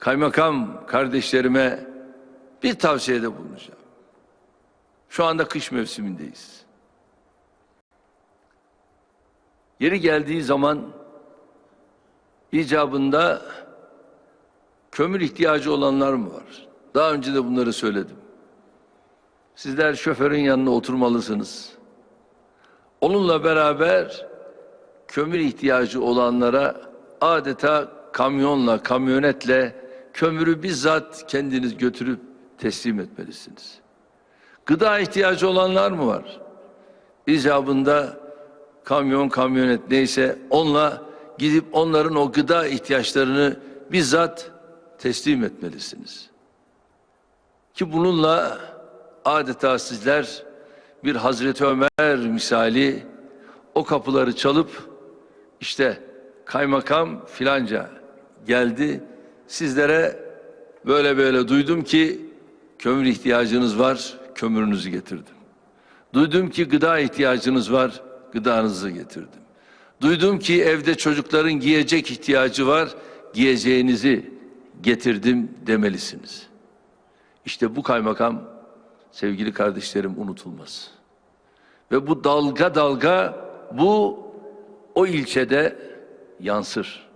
kaymakam kardeşlerime bir tavsiyede bulunacağım. Şu anda kış mevsimindeyiz. Yeri geldiği zaman icabında kömür ihtiyacı olanlar mı var? Daha önce de bunları söyledim. Sizler şoförün yanına oturmalısınız. Onunla beraber kömür ihtiyacı olanlara adeta kamyonla, kamyonetle kömürü bizzat kendiniz götürüp teslim etmelisiniz. Gıda ihtiyacı olanlar mı var? İcabında kamyon, kamyonet neyse onunla gidip onların o gıda ihtiyaçlarını bizzat teslim etmelisiniz. Ki bununla adeta sizler bir Hazreti Ömer misali o kapıları çalıp işte kaymakam filanca geldi sizlere böyle böyle duydum ki kömür ihtiyacınız var kömürünüzü getirdim. Duydum ki gıda ihtiyacınız var gıdanızı getirdim. Duydum ki evde çocukların giyecek ihtiyacı var giyeceğinizi getirdim demelisiniz. İşte bu kaymakam sevgili kardeşlerim unutulmaz. Ve bu dalga dalga bu o ilçede yansır.